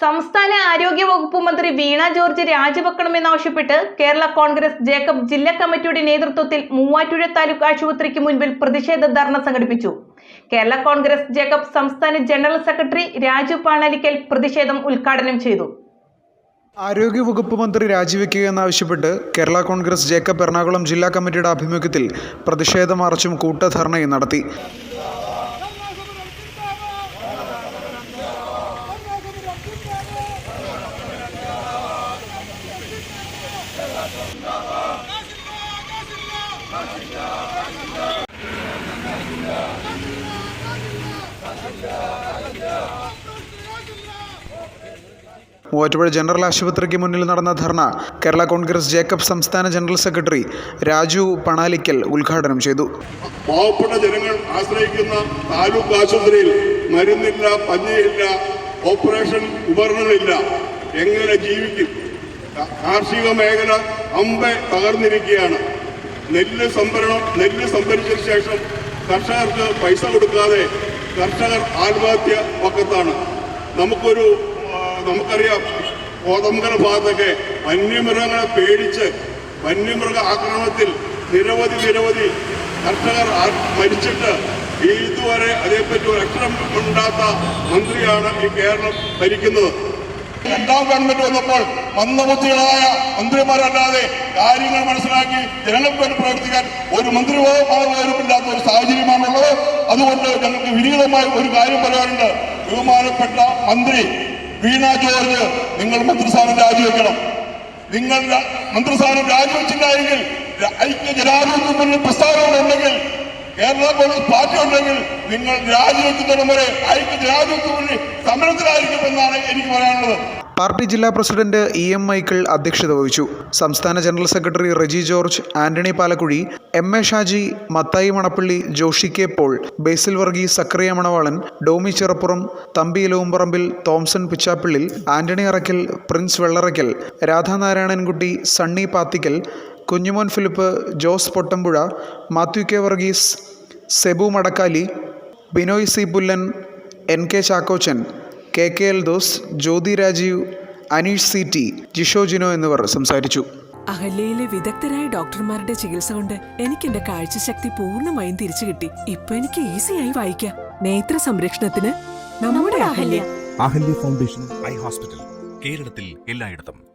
സംസ്ഥാന ആരോഗ്യ വകുപ്പ് മന്ത്രി വീണ ജോർജ് രാജിവെക്കണമെന്നാവശ്യപ്പെട്ട് കേരള കോൺഗ്രസ് ജേക്കബ് ജില്ലാ കമ്മിറ്റിയുടെ നേതൃത്വത്തിൽ മൂവാറ്റുപുഴ താലൂക്ക് ആശുപത്രിക്ക് മുൻപിൽ പ്രതിഷേധ ധർണ സംഘടിപ്പിച്ചു. കേരള കോൺഗ്രസ് ജേക്കബ് സംസ്ഥാന ജനറൽ സെക്രട്ടറി രാജു പാണലിക്കൽ പ്രതിഷേധം ഉദ്ഘാടനം ചെയ്തു. ആരോഗ്യ വകുപ്പ് മന്ത്രി രാജിവെക്കുക എന്നാവശ്യപ്പെട്ട് കേരള കോൺഗ്രസ് ജേക്കബ് എറണാകുളം ജില്ലാ കമ്മിറ്റിയുടെ ആഭിമുഖ്യത്തിൽ പ്രതിഷേധ മാർച്ചും കൂട്ടധർണയും നടത്തി. മൂവാറ്റുപുഴ ജനറൽ ആശുപത്രിക്ക് മുന്നിൽ നടന്ന ധർണ കേരള കോൺഗ്രസ് ജേക്കബ് സംസ്ഥാന ജനറൽ സെക്രട്ടറി രാജു പണാലിക്കൽ ഉദ്ഘാടനം ചെയ്തു. പാവപ്പെട്ട ജനങ്ങൾ ആശ്രയിക്കുന്ന താലൂക്ക് ആശുപത്രിയിൽ മരുന്നില്ല പഞ്ഞിയില്ല ഓപ്പറേഷൻ ഉപകരണങ്ങളില്ല. എങ്ങനെ ജീവിക്കും? കാർഷിക മേഖല അമ്പെ തകർന്നിരിക്കുകയാണ്. നെല്ല് സംഭരണം നെല്ല് സംഭരിച്ചതിന് ശേഷം കർഷകർക്ക് പൈസ കൊടുക്കാതെ കർഷകർ ആത്മഹത്യ പക്കത്താണ് നമുക്കൊരു നമുക്കറിയാം കോതമ്പര ഭാഗത്തൊക്കെ വന്യമൃഗങ്ങളെ പേടിച്ച് വന്യമൃഗ ആക്രമണത്തിൽ നിരവധി നിരവധി കർഷകർ മരിച്ചിട്ട് ഇതുവരെ അതേപ്പറ്റി ഒരു അക്ഷരം ഉണ്ടാത്ത മന്ത്രിയാണ് ഈ കേരളം ഭരിക്കുന്നത്. രണ്ടാം ഗവൺമെന്റ് വന്നപ്പോൾ മന്ദബുദ്ധികളായ മന്ത്രിമാരല്ലാതെ കാര്യങ്ങൾ മനസ്സിലാക്കി ജനങ്ങൾക്ക് വേണ്ടി പ്രവർത്തിക്കാൻ ഒരു മന്ത്രിമാരുമില്ലാത്ത ഒരു സാഹചര്യമാണുള്ളത്. അതുകൊണ്ട് ഞങ്ങൾക്ക് വിനീതമായി ഒരു കാര്യം പറയാനുണ്ട്. ബഹുമാനപ്പെട്ട മന്ത്രി വീണ ജോർജ് നിങ്ങൾ മന്ത്രിസ്ഥാനം രാജിവെക്കണം. നിങ്ങൾ മന്ത്രിസ്ഥാനം രാജിവെച്ചില്ല ഐക്യ ജനാധിപത്യ മുന്നിൽ പ്രസ്ഥാനങ്ങളുണ്ടെങ്കിൽ കേരള കോൺഗ്രസ് പാർട്ടി ഉണ്ടെങ്കിൽ നിങ്ങൾ രാജിവെക്കുന്നതും വരെ ഐക്യ ജനാധിപത്യ സമരത്തിലായിരിക്കുമെന്നാണ് എനിക്ക് പറയാനുള്ളത്. പാർട്ടി ജില്ലാ പ്രസിഡന്റ് ഇ എം മൈക്കിൾ അധ്യക്ഷത വഹിച്ചു. സംസ്ഥാന general secretary Reji George Antony Palakuzhi M A Shaji Mathai Manappally Joshy K Paul Basil Varghese Zacharia Manavalan Domi Cheruppuram Thampi Elavumparambil Thomson Pichappillil Antony Arackal Prince Vellarackal Radha Narayanankutty Sunny Pathickal Kunjumon Philip Jose Pottampuzha Mathew K Varghese Sebu Madakkali Binoy C Pullan N K Chackochan K K L Dos Jyothi Rajeev Aneesh C T Jisho Jino എന്നിവർ സംസാരിച്ചു. അഹല്യയിലെ വിദഗ്ധരായ ഡോക്ടർമാരുടെ ചികിത്സ കൊണ്ട് എനിക്ക് എന്റെ കാഴ്ചശക്തി പൂർണമായും തിരിച്ചു കിട്ടി. ഇപ്പൊ എനിക്ക് ഈസിയായി വായിക്കാം. നേത്ര സംരക്ഷണത്തിന് നമ്മുടെ Ahalya. Ahalya foundation eye hospital കേരളത്തിൽ എല്ലായിടത്തും.